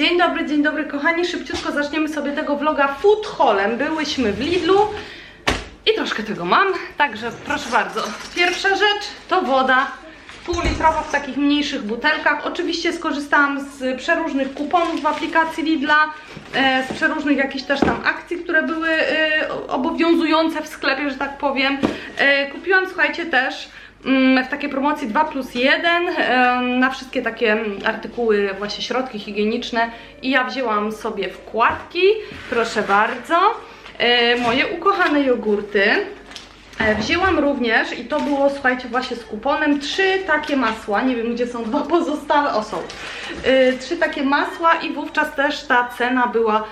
Dzień dobry, dzień dobry kochani. Szybciutko zaczniemy sobie tego vloga food haulem. Byłyśmy w Lidlu i troszkę tego mam, także proszę bardzo. Pierwsza rzecz to woda półlitrowa w takich mniejszych butelkach. Oczywiście skorzystałam z przeróżnych kuponów w aplikacji Lidla, e, z przeróżnych jakichś też tam akcji, które były e, obowiązujące w sklepie, że tak powiem. E, kupiłam, słuchajcie, też w takiej promocji 2 plus 1 em, na wszystkie takie mm, artykuły, właśnie środki higieniczne. I ja wzięłam sobie wkładki, proszę bardzo, e, moje ukochane jogurty. E, Wzięłam również, i to było, słuchajcie, właśnie z kuponem, trzy takie masła, nie wiem gdzie są dwa pozostałe, o są, E, trzy takie masła i wówczas też ta cena była,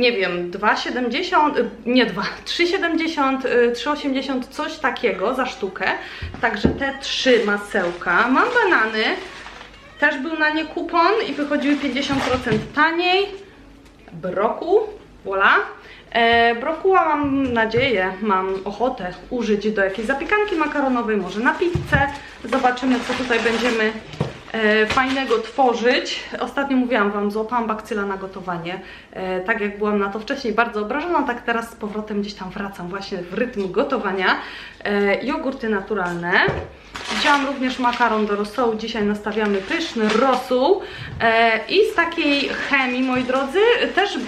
nie wiem, 2,70, y, nie 2, 3,70, y, 3,80, coś takiego za sztukę, także te trzy masełka, mam banany, też był na nie kupon i wychodziły 50% taniej, broku, voila. E, brokuła mam nadzieję, mam ochotę użyć do jakiejś zapiekanki makaronowej, może na pizzę. Zobaczymy, co tutaj będziemy fajnego tworzyć. Ostatnio mówiłam Wam, złapałam bakcyla na gotowanie. E, tak jak byłam na to wcześniej bardzo obrażona, tak teraz z powrotem gdzieś tam wracam właśnie w rytm gotowania. E, jogurty naturalne. Wzięłam również makaron do rosołu, dzisiaj nastawiamy pyszny rosół e, i z takiej chemii, moi drodzy, też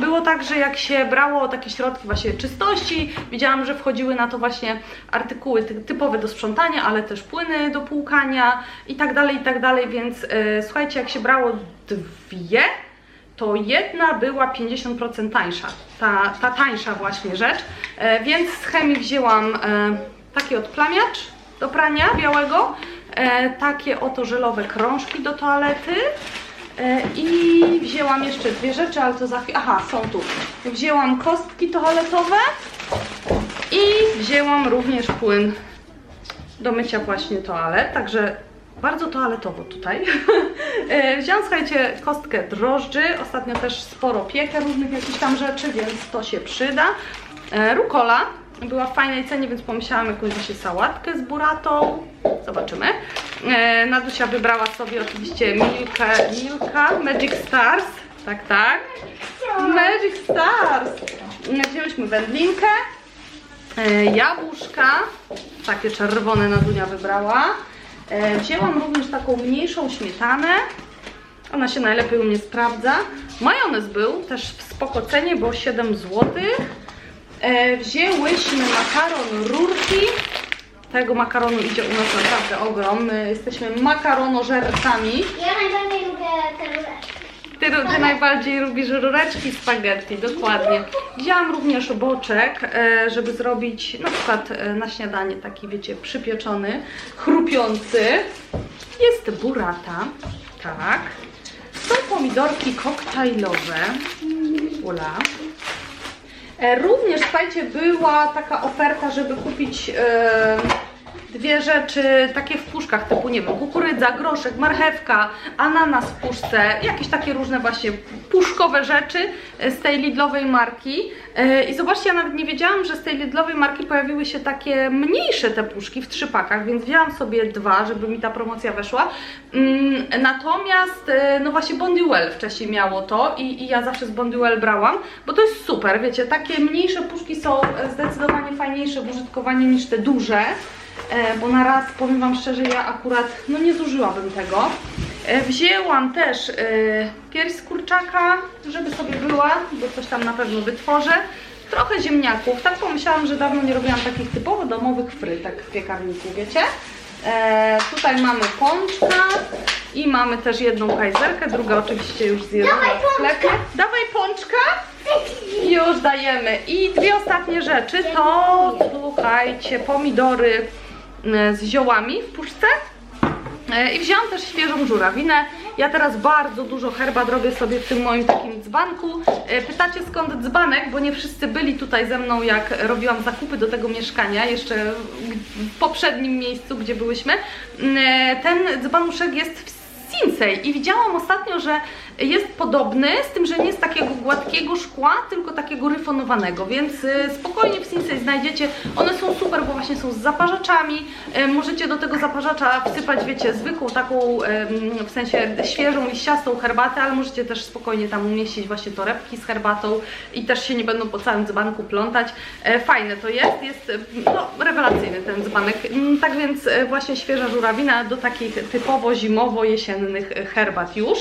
było tak, że jak się brało takie środki właśnie czystości, widziałam, że wchodziły na to właśnie artykuły ty typowe do sprzątania, ale też płyny do płukania i tak dalej, i tak dalej, więc e, słuchajcie, jak się brało dwie, to jedna była 50% tańsza, ta, ta tańsza właśnie rzecz, e, więc z chemii wzięłam e, taki odplamiacz do prania białego, e, takie oto żelowe krążki do toalety i wzięłam jeszcze dwie rzeczy, ale to za chwilę, aha, są tu. Wzięłam kostki toaletowe i wzięłam również płyn do mycia właśnie toalet, także bardzo toaletowo tutaj. E, Wziąłam, słuchajcie, kostkę drożdży, ostatnio też sporo piekę różnych jakichś tam rzeczy, więc to się przyda. E, Rukola była w fajnej cenie, więc pomyślałam jakąś właśnie sałatkę z buratą. Zobaczymy. E, Nadusia wybrała sobie oczywiście Milkę, Milka Magic Stars. Tak, tak. Magic Stars. Wzięłyśmy wędlinkę, jabłuszka, takie czerwone Nadunia wybrała. E, Wzięłam również taką mniejszą śmietanę. Ona się najlepiej u mnie sprawdza. Majonez był też w spoko cenie, bo 7 zł. E, wzięłyśmy makaron rurki. Tego makaronu idzie u nas naprawdę ogrom. My jesteśmy makaronożercami. Ja najbardziej lubię te rureczki. Ty, ty najbardziej lubisz rureczki spaghetti, dokładnie. Wzięłam również boczek, e, żeby zrobić na przykład e, na śniadanie taki, wiecie, przypieczony, chrupiący. Jest burata, tak. Są pomidorki koktajlowe. Ula. E, Również, słuchajcie, była taka oferta, żeby kupić e, dwie rzeczy takie w puszkach, typu, nie wiem, kukurydza, groszek, marchewka, ananas w puszce, jakieś takie różne właśnie puszkowe rzeczy z tej Lidlowej marki. E, I zobaczcie, ja nawet nie wiedziałam, że z tej Lidlowej marki pojawiły się takie mniejsze te puszki w trzypakach, więc wzięłam sobie dwa, żeby mi ta promocja weszła. Mm, Natomiast, e, no właśnie Bonduelle wcześniej miało to i, i ja zawsze z Bonduelle brałam, bo to jest super, wiecie, takie mniejsze puszki są zdecydowanie fajniejsze w użytkowaniu niż te duże. E, bo na raz, powiem Wam szczerze, ja akurat no nie zużyłabym tego. E, Wzięłam też e, pierś z kurczaka, żeby sobie była, bo coś tam na pewno wytworzę. Trochę ziemniaków, tak pomyślałam, że dawno nie robiłam takich typowo domowych frytek w piekarniku, wiecie? E, tutaj mamy pączka i mamy też jedną kajzerkę, druga oczywiście już zjedzona Dawaj w sklepie. pączka! Dawaj pączka! Już dajemy. I dwie ostatnie rzeczy to, słuchajcie, pomidory z ziołami w puszce. E, I wzięłam też świeżą żurawinę. Ja teraz bardzo dużo herbat robię sobie w tym moim takim dzbanku. E, Pytacie skąd dzbanek, bo nie wszyscy byli tutaj ze mną jak robiłam zakupy do tego mieszkania, jeszcze w poprzednim miejscu, gdzie byłyśmy. E, Ten dzbanuszek jest w Sinsei i widziałam ostatnio, że jest podobny, z tym, że nie jest takiego gładkiego szkła, tylko takiego ryfonowanego, więc y, spokojnie w Sinsei znajdziecie. One są super, bo właśnie są z zaparzaczami. E, Możecie do tego zaparzacza wsypać, wiecie, zwykłą taką, w sensie świeżą, liściastą herbatę, ale możecie też spokojnie tam umieścić właśnie torebki z herbatą i też się nie będą po całym dzbanku plątać. E, Fajne to jest, jest no, rewelacyjny ten dzbanek. Mm, Tak więc e, właśnie świeża żurawina do takich typowo zimowo-jesiennych herbat już.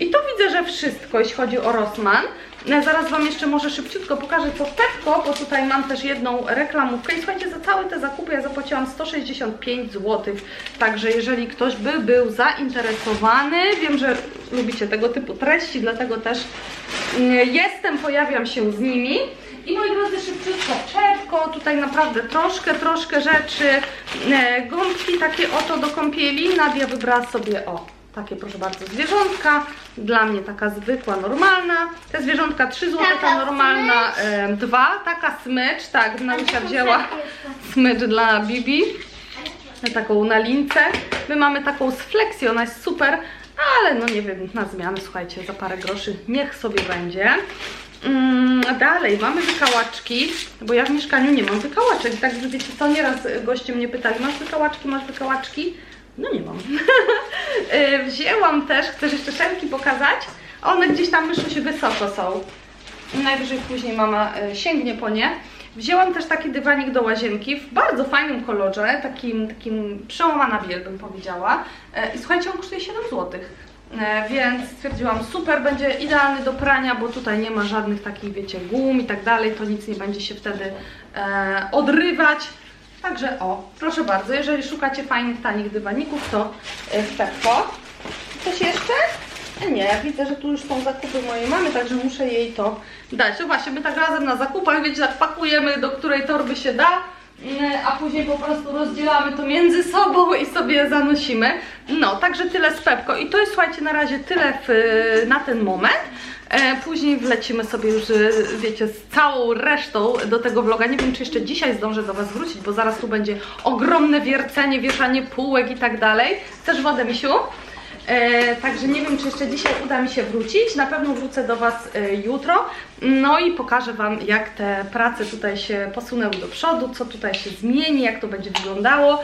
I to widzę, że wszystko, jeśli chodzi o Rossmann. E, Zaraz Wam jeszcze może szybciutko pokażę co bo tutaj mam też jedną reklamówkę. I słuchajcie, za całe te zakupy ja zapłaciłam 165 zł. Także jeżeli ktoś by był zainteresowany, wiem, że lubicie tego typu treści, dlatego też mm, jestem, pojawiam się z nimi. I moi drodzy, szybciutko czepko, tutaj naprawdę troszkę, troszkę rzeczy. E, Gąbki takie oto do kąpieli. Nadia wybrała sobie, o, takie proszę bardzo zwierzątka. Dla mnie taka zwykła, normalna. Te zwierzątka 3 zł, ta normalna e, 2. Taka smycz, tak, Nadia wzięła smycz dla Bibi. Taką na lince. My mamy taką z flexi, ona jest super, ale no nie wiem, na zmianę, słuchajcie, za parę groszy niech sobie będzie. Mm, dalej mamy wykałaczki, bo ja w mieszkaniu nie mam wykałaczek, także wiecie co, nieraz goście mnie pytali, masz wykałaczki, masz wykałaczki? No nie mam. Y, Wzięłam też, chcesz jeszcze szelki pokazać? One gdzieś tam myślę się wysoko są. Najwyżej później mama y, sięgnie po nie. Wzięłam też taki dywanik do łazienki w bardzo fajnym kolorze, takim, takim przełamana biel bym powiedziała. E, I słuchajcie, on kosztuje 7 zł. Więc stwierdziłam, super, będzie idealny do prania, bo tutaj nie ma żadnych takich, wiecie, gum i tak dalej, to nic nie będzie się wtedy odrywać. Także o, proszę bardzo, jeżeli szukacie fajnych, tanich dywaników, to e, w Pepko. Coś jeszcze? E, Nie, widzę, że tu już są zakupy mojej mamy, także muszę jej to dać. No właśnie, my tak razem na zakupach, wiecie, tak pakujemy, do której torby się da, mm, a później po prostu rozdzielamy to między sobą i sobie zanosimy. No, także tyle z Pepko. I to jest, słuchajcie, na razie tyle w, na ten moment. E, Później wlecimy sobie już, e, wiecie, z całą resztą do tego vloga. Nie wiem, czy jeszcze dzisiaj zdążę do Was wrócić, bo zaraz tu będzie ogromne wiercenie, wieszanie półek i tak dalej. Chcesz wodę, Misiu? E, także nie wiem, czy jeszcze dzisiaj uda mi się wrócić. Na pewno wrócę do Was jutro. No i pokażę Wam, jak te prace tutaj się posunęły do przodu, co tutaj się zmieni, jak to będzie wyglądało.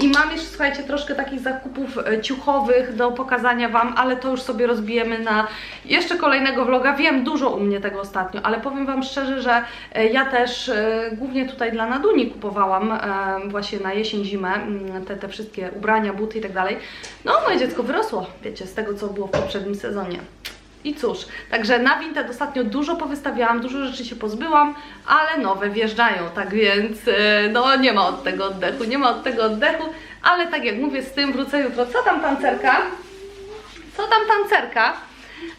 I mam jeszcze, słuchajcie, troszkę takich zakupów e, ciuchowych do pokazania Wam, ale to już sobie rozbijemy na jeszcze kolejnego vloga. Wiem, dużo u mnie tego ostatnio, ale powiem Wam szczerze, że e, ja też e, głównie tutaj dla Naduni kupowałam właśnie na jesień, zimę te, te wszystkie ubrania, buty i tak dalej. No, moje dziecko wyrosło, wiecie, z tego, co było w poprzednim sezonie. I cóż, także na Vinted ostatnio dużo powystawiałam, dużo rzeczy się pozbyłam, ale nowe wjeżdżają, tak więc e, no nie ma od tego oddechu, nie ma od tego oddechu, ale tak jak mówię, z tym wrócę jutro. Co tam tancerka? Co tam tancerka?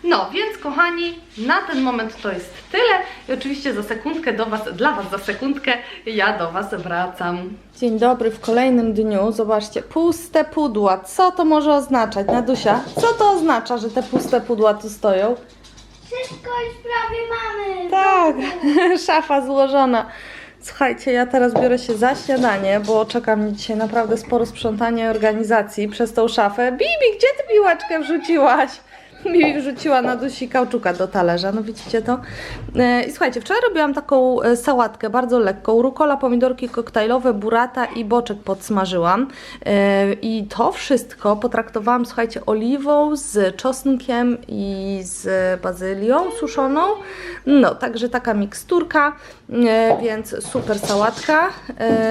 No, więc kochani, na ten moment to jest tyle i oczywiście za sekundkę do Was, dla Was za sekundkę ja do Was wracam. Dzień dobry w kolejnym dniu. Zobaczcie, puste pudła. Co to może oznaczać, Nadusia? Co to oznacza, że te puste pudła tu stoją? Wszystko już prawie mamy. Tak, szafa złożona. Słuchajcie, ja teraz biorę się za śniadanie, bo czeka mnie dzisiaj naprawdę sporo sprzątania i organizacji przez tą szafę. Bibi, gdzie ty piłeczkę wrzuciłaś? Bibi wrzuciła na dusi kauczuka do talerza, no widzicie to? E, I słuchajcie, wczoraj robiłam taką e, sałatkę bardzo lekką, rukola, pomidorki koktajlowe, burata i boczek podsmażyłam. E, I to wszystko potraktowałam, słuchajcie, oliwą z czosnkiem i z bazylią suszoną. No, także taka miksturka, więc super sałatka.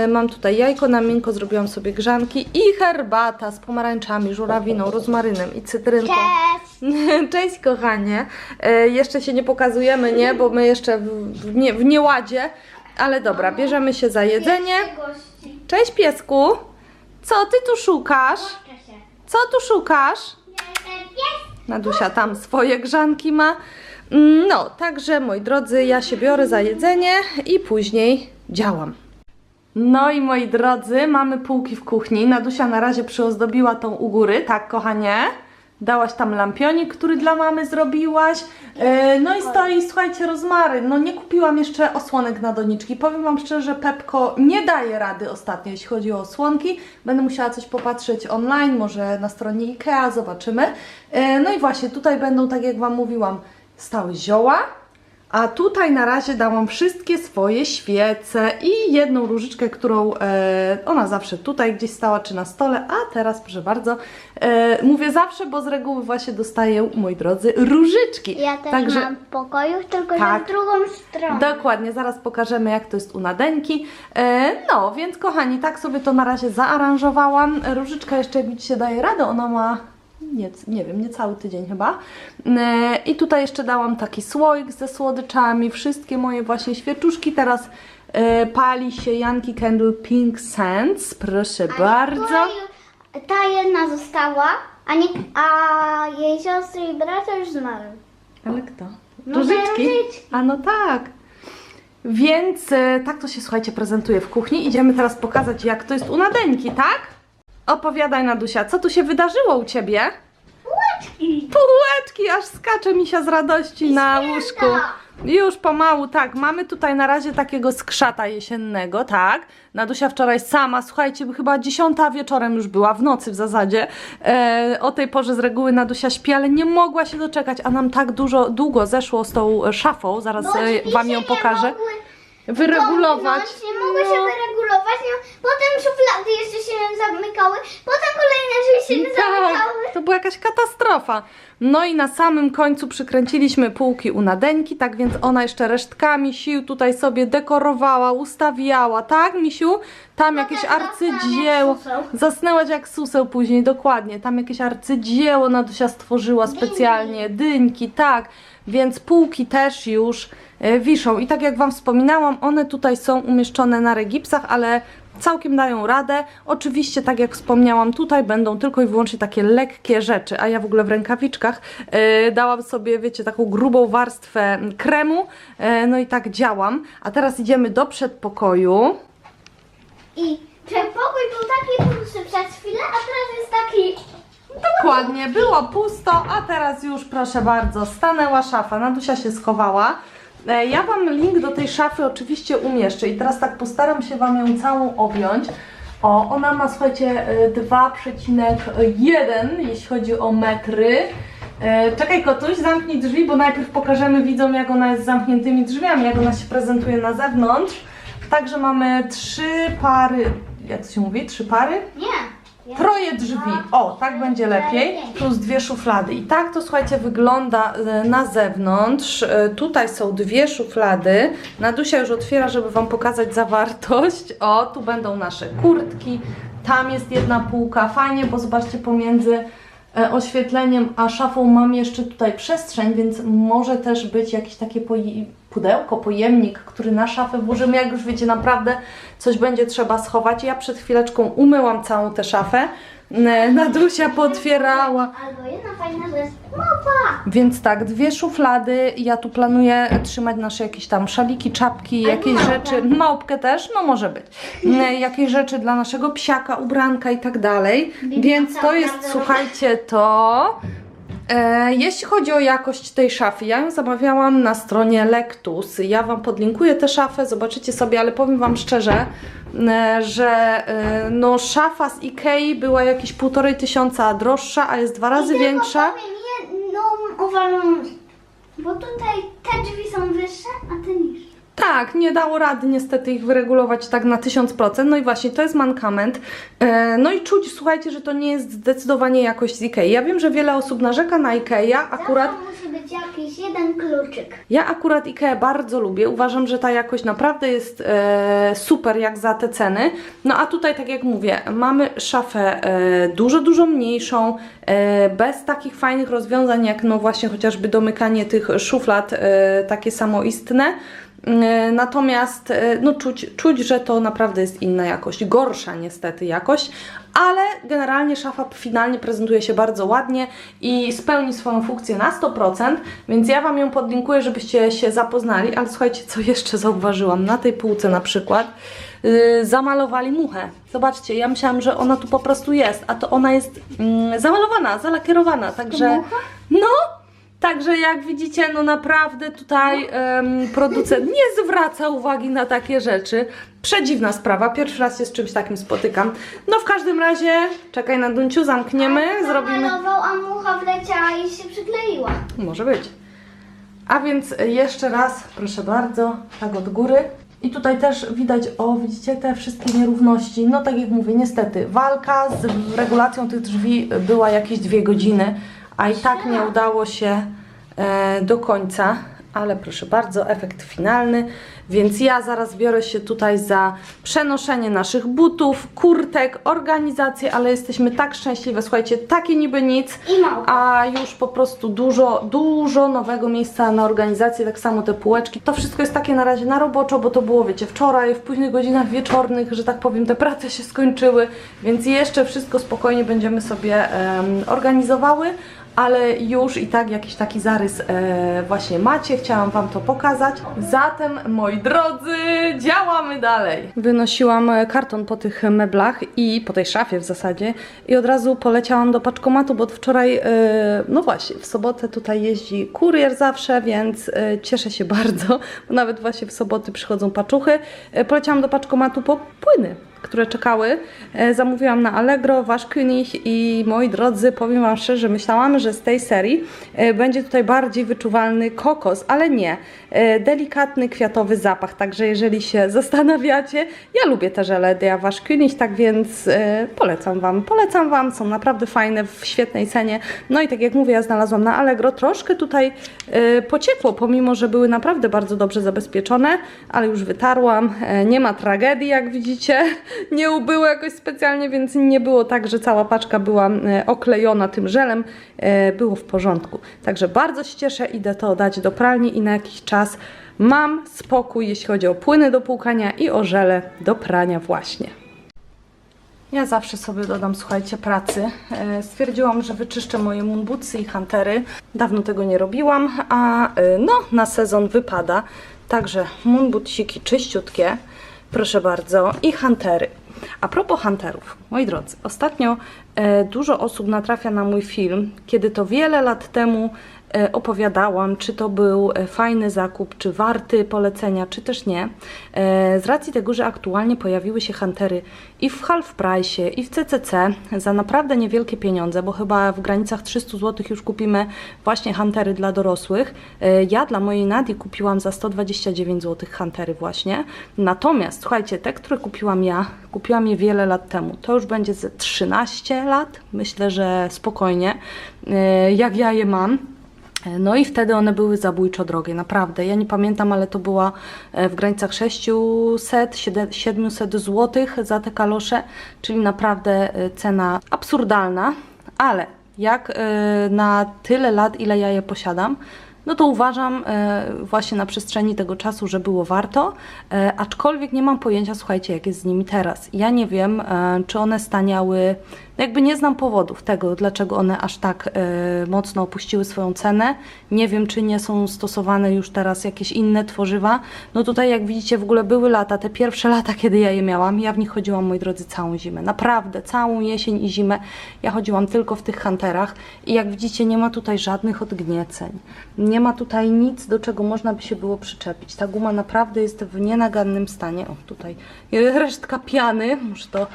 Mam tutaj jajko na miękko, zrobiłam sobie grzanki i herbata z pomarańczami, żurawiną, rozmarynem i cytrynką. Cześć. Cześć kochanie. E, jeszcze się nie pokazujemy, nie? Bo my jeszcze w, nie, w nieładzie. Ale dobra, bierzemy się za jedzenie. Cześć piesku. Co ty tu szukasz? Co tu szukasz? Nadusia tam swoje grzanki ma. Mm, No, także moi drodzy, ja się biorę za jedzenie i później działam. No i moi drodzy, mamy półki w kuchni. Nadusia na razie przyozdobiła tą u góry, tak kochanie? Dałaś tam lampionik, który dla mamy zrobiłaś. E, no i stoi, słuchajcie, rozmaryn. No nie kupiłam jeszcze osłonek na doniczki. Powiem Wam szczerze, Pepko nie daje rady ostatnio, jeśli chodzi o osłonki. Będę musiała coś popatrzeć online, może na stronie Ikea, zobaczymy. E, no i właśnie, tutaj będą, tak jak Wam mówiłam, stały zioła. A tutaj na razie dałam wszystkie swoje świece i jedną różyczkę, którą e, ona zawsze tutaj gdzieś stała, czy na stole, a teraz proszę bardzo, e, mówię zawsze, bo z reguły właśnie dostaję, moi drodzy, różyczki. Ja też Także mam w pokoju, tylko Tak. w drugą stronę. Dokładnie, zaraz pokażemy jak to jest u Nadeńki. E, no, więc kochani, tak sobie to na razie zaaranżowałam. Różyczka jeszcze, jak widzicie, daje radę, ona ma nie, nie wiem, niecały tydzień chyba. E, I tutaj jeszcze dałam taki słoik ze słodyczami, wszystkie moje właśnie świeczuszki. Teraz e, pali się Yankee Candle Pink Sands, proszę bardzo. Tutaj Ta jedna została, a, nie, a jej siostry i bracia już zmarły. Ale kto? No, Różyczki? różyczki. A no tak. Więc e, tak to się, słuchajcie, prezentuje w kuchni. Idziemy teraz pokazać, jak to jest u Nadeńki, tak? Opowiadaj, Nadusia, co tu się wydarzyło u Ciebie? Bułeczki. Półeczki, aż skacze misia z radości na święta. łóżku. Już pomału, tak. Mamy tutaj na razie takiego skrzata jesiennego, tak. Nadusia wczoraj sama, słuchajcie, chyba dziesiąta wieczorem już była, w nocy w zasadzie. E, o tej porze z reguły Nadusia śpi, ale nie mogła się doczekać, a nam tak dużo, długo zeszło z tą szafą, zaraz Bo e, Wam się ją pokażę. Wyregulować. domknąć, Nie mogły się No. wyregulować. Nie, potem szuflady jeszcze się zamykały, potem kolejne drzwi się nie Tak, zamykały. to była jakaś katastrofa. No i na samym końcu przykręciliśmy półki u Nadeńki, tak więc ona jeszcze resztkami sił tutaj sobie dekorowała, ustawiała, tak Misiu? Tam jakieś zasnęłam arcydzieło. jak suseł. Zasnęłaś jak suseł później, dokładnie. Tam jakieś arcydzieło Nadusia stworzyła specjalnie, dyńki, tak. Więc półki też już e, wiszą. I tak jak Wam wspominałam, one tutaj są umieszczone na regipsach, ale całkiem dają radę. Oczywiście, tak jak wspomniałam, tutaj będą tylko i wyłącznie takie lekkie rzeczy, a ja w ogóle w rękawiczkach e, dałam sobie, wiecie, taką grubą warstwę kremu, e, no i tak działam. A teraz idziemy do przedpokoju. I ten pokój był taki pusty przez chwilę, a teraz jest taki... Dokładnie, było pusto, a teraz już proszę bardzo, stanęła szafa, Nadusia się schowała. E, Ja Wam link do tej szafy oczywiście umieszczę i teraz tak postaram się Wam ją całą objąć. O, ona ma słuchajcie e, 2,1 jeśli chodzi o metry. E, Czekaj kotuś, zamknij drzwi, bo najpierw pokażemy widzom jak ona jest z zamkniętymi drzwiami, jak ona się prezentuje na zewnątrz. Także mamy trzy pary, jak to się mówi, trzy pary? Nie. Troje drzwi. O, tak będzie lepiej. Plus dwie szuflady. I tak to słuchajcie wygląda e, na zewnątrz. E, Tutaj są dwie szuflady. Nadusia już otwiera, żeby Wam pokazać zawartość. O, tu będą nasze kurtki. Tam jest jedna półka. Fajnie, bo zobaczcie pomiędzy oświetleniem a szafą mam jeszcze tutaj przestrzeń, więc może też być jakieś takie pudełko, pojemnik, który na szafę włożymy, jak już wiecie, naprawdę coś będzie trzeba schować. Ja przed chwileczką umyłam całą tę szafę. Nadusia potwierała. Albo jedna fajna rzecz. Mopa! Więc tak, dwie szuflady. Ja tu planuję trzymać nasze jakieś tam szaliki, czapki, jakieś małpę. rzeczy. Małpkę też, no może być. E, Jakieś rzeczy dla naszego psiaka, ubranka i tak dalej. Więc to jest, słuchajcie, to. E, jeśli chodzi o jakość tej szafy, ja ją zamawiałam na stronie Lectus. Ja Wam podlinkuję tę szafę, zobaczycie sobie, ale powiem Wam szczerze, e, że e, no szafa z Ikei była jakieś półtorej tysiąca droższa, a jest dwa razy I tylko większa. powiem jedną. Bo tutaj te drzwi są wyższe, a te niższe. Tak, nie dało rady niestety ich wyregulować tak na 1000%. No i właśnie to jest mankament. E, no i czuć, słuchajcie, że to nie jest zdecydowanie jakość z Ikei. Ja wiem, że wiele osób narzeka na Ikea, akurat Zawsze musi być jakiś jeden kluczyk. Ja akurat IKEA bardzo lubię. Uważam, że ta jakość naprawdę jest e, super jak za te ceny. No a tutaj, tak jak mówię, mamy szafę e, dużo, dużo mniejszą, bez takich fajnych rozwiązań, jak no właśnie chociażby domykanie tych szuflad takie samoistne. E, Natomiast e, no czuć, czuć, że to naprawdę jest inna jakość, gorsza niestety jakość, ale generalnie szafa finalnie prezentuje się bardzo ładnie i spełni swoją funkcję na 100%, więc ja Wam ją podlinkuję, żebyście się zapoznali, ale słuchajcie, co jeszcze zauważyłam na tej półce na przykład, yy, zamalowali muchę. Zobaczcie, ja myślałam, że ona tu po prostu jest, a to ona jest mm, zamalowana, zalakierowana, także... No! Także jak widzicie, no naprawdę tutaj em, producent nie zwraca uwagi na takie rzeczy. Przedziwna sprawa, pierwszy raz się z czymś takim spotykam. No w każdym razie, czekaj na Dunciu, zamkniemy, zrobimy... Zamalował, a mucha wleciała i się przykleiła. Może być. A więc jeszcze raz, proszę bardzo, tak od góry. I tutaj też widać, o widzicie te wszystkie nierówności. No tak jak mówię, niestety walka z regulacją tych drzwi była jakieś dwie godziny, a i tak nie udało się e, do końca. Ale proszę bardzo, efekt finalny. Więc ja zaraz biorę się tutaj za przenoszenie naszych butów, kurtek, organizację, ale jesteśmy tak szczęśliwe. Słuchajcie, takie niby nic, I małpa. a już po prostu dużo, dużo nowego miejsca na organizację, tak samo te półeczki. To wszystko jest takie na razie na roboczo, bo to było, wiecie, wczoraj, w późnych godzinach wieczornych, że tak powiem, te prace się skończyły, więc jeszcze wszystko spokojnie będziemy sobie em, organizowały. Ale już i tak jakiś taki zarys e, właśnie macie, chciałam Wam to pokazać. Zatem, moi drodzy, działamy dalej. Wynosiłam e, karton po tych meblach i po tej szafie w zasadzie i od razu poleciałam do paczkomatu, bo wczoraj, e, no właśnie, w sobotę tutaj jeździ kurier zawsze, więc e, cieszę się bardzo, bo nawet właśnie w soboty przychodzą paczuchy. E, Poleciałam do paczkomatu po płyny które czekały. E, Zamówiłam na Allegro, Wasz König i moi drodzy, powiem Wam szczerze, myślałam, że z tej serii e, będzie tutaj bardziej wyczuwalny kokos, ale nie. E, Delikatny, kwiatowy zapach, także jeżeli się zastanawiacie, ja lubię te żele ja Wasz König, tak więc polecam Wam, polecam Wam, są naprawdę fajne, w świetnej cenie. No i tak jak mówię, ja znalazłam na Allegro, troszkę tutaj pociekło, pomimo, że były naprawdę bardzo dobrze zabezpieczone, ale już wytarłam, nie ma tragedii, jak widzicie, nie ubyło jakoś specjalnie, więc nie było tak, że cała paczka była e, oklejona tym żelem, e, było w porządku. Także bardzo się cieszę, idę to dać do pralni i na jakiś czas mam spokój, jeśli chodzi o płyny do płukania i o żele do prania właśnie. Ja zawsze sobie dodam, słuchajcie, pracy. E, Stwierdziłam, że wyczyszczę moje moonbootsy i huntery. Dawno tego nie robiłam, a no, na sezon wypada. Także moonbootsiki czyściutkie, proszę bardzo, i huntery. A propos hunterów, moi drodzy, ostatnio e, dużo osób natrafia na mój film, kiedy to wiele lat temu opowiadałam, czy to był e, fajny zakup, czy warty polecenia, czy też nie. E, Z racji tego, że aktualnie pojawiły się huntery i w half price, i w CCC za naprawdę niewielkie pieniądze, bo chyba w granicach 300 zł już kupimy właśnie huntery dla dorosłych. E, Ja dla mojej Nadii kupiłam za 129 zł huntery właśnie. Natomiast słuchajcie, te, które kupiłam ja, kupiłam je wiele lat temu. To już będzie ze 13 lat, myślę, że spokojnie, e, jak ja je mam. No i wtedy one były zabójczo drogie, naprawdę. Ja nie pamiętam, ale to była e, w granicach 600, 700 zł za te kalosze, czyli naprawdę e, cena absurdalna, ale jak e, na tyle lat, ile ja je posiadam, no to uważam właśnie na przestrzeni tego czasu, że było warto, aczkolwiek nie mam pojęcia, słuchajcie, jak jest z nimi teraz. Ja nie wiem, czy one staniały, jakby nie znam powodów tego, dlaczego one aż tak e, mocno opuściły swoją cenę. Nie wiem, czy nie są stosowane już teraz jakieś inne tworzywa. No tutaj, jak widzicie, w ogóle były lata, te pierwsze lata, kiedy ja je miałam, ja w nich chodziłam, moi drodzy, całą zimę. Naprawdę, całą jesień i zimę ja chodziłam tylko w tych hunterach i jak widzicie, nie ma tutaj żadnych odgnieceń. Nie ma tutaj nic, do czego można by się było przyczepić. Ta guma naprawdę jest w nienagannym stanie. O, tutaj resztka piany. Muszę to,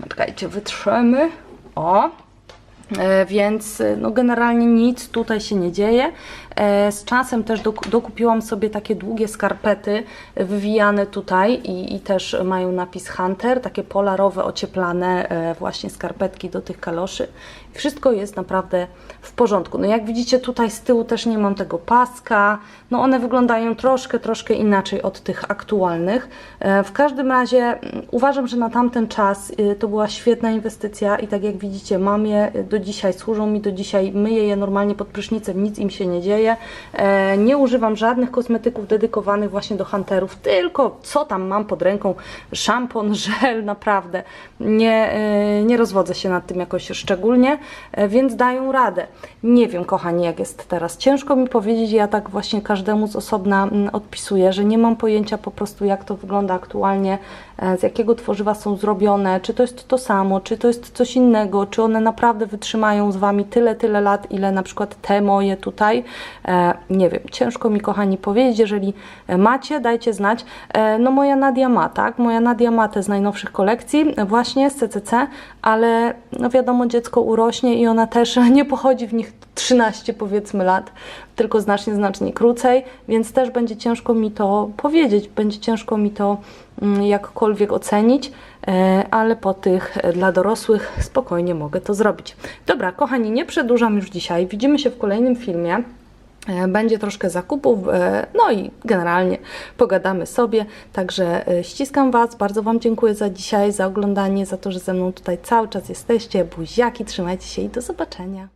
no, czekajcie, wytrzemy. O, E, Więc e, no generalnie nic tutaj się nie dzieje. E, Z czasem też dok- dokupiłam sobie takie długie skarpety wywijane tutaj i, i też mają napis Hunter, takie polarowe, ocieplane e, właśnie skarpetki do tych kaloszy. Wszystko jest naprawdę w porządku. No jak widzicie tutaj z tyłu też nie mam tego paska. No one wyglądają troszkę, troszkę inaczej od tych aktualnych. E, W każdym razie mm, uważam, że na tamten czas y, to była świetna inwestycja i tak jak widzicie mam je do dzisiaj, służą mi do dzisiaj, myję je normalnie pod prysznicem, nic im się nie dzieje. E, nie używam żadnych kosmetyków dedykowanych właśnie do hunterów, tylko co tam mam pod ręką, szampon, żel, naprawdę. Nie, e, nie rozwodzę się nad tym jakoś szczególnie, e, więc dają radę. Nie wiem, kochani, jak jest teraz. Ciężko mi powiedzieć, ja tak właśnie każdemu z osobna odpisuję, że nie mam pojęcia po prostu, jak to wygląda aktualnie, z jakiego tworzywa są zrobione, czy to jest to samo, czy to jest coś innego, czy one naprawdę wytrzymają z Wami tyle, tyle lat, ile na przykład te moje tutaj. E, nie wiem, ciężko mi, kochani, powiedzieć. Jeżeli macie, dajcie znać. E, no moja Nadia ma, tak? Moja Nadia ma te z najnowszych kolekcji, e, właśnie z CCC, ale no wiadomo, dziecko urośnie i ona też nie pochodzi w nich 13 powiedzmy lat, tylko znacznie, znacznie krócej, więc też będzie ciężko mi to powiedzieć, będzie ciężko mi to mm, jakkolwiek ocenić, e, ale po tych e, dla dorosłych spokojnie mogę to zrobić. Dobra, kochani, nie przedłużam już dzisiaj. Widzimy się w kolejnym filmie. E, Będzie troszkę zakupów, no i generalnie pogadamy sobie. Także ściskam Was, bardzo Wam dziękuję za dzisiaj, za oglądanie, za to, że ze mną tutaj cały czas jesteście. Buziaki, trzymajcie się i do zobaczenia.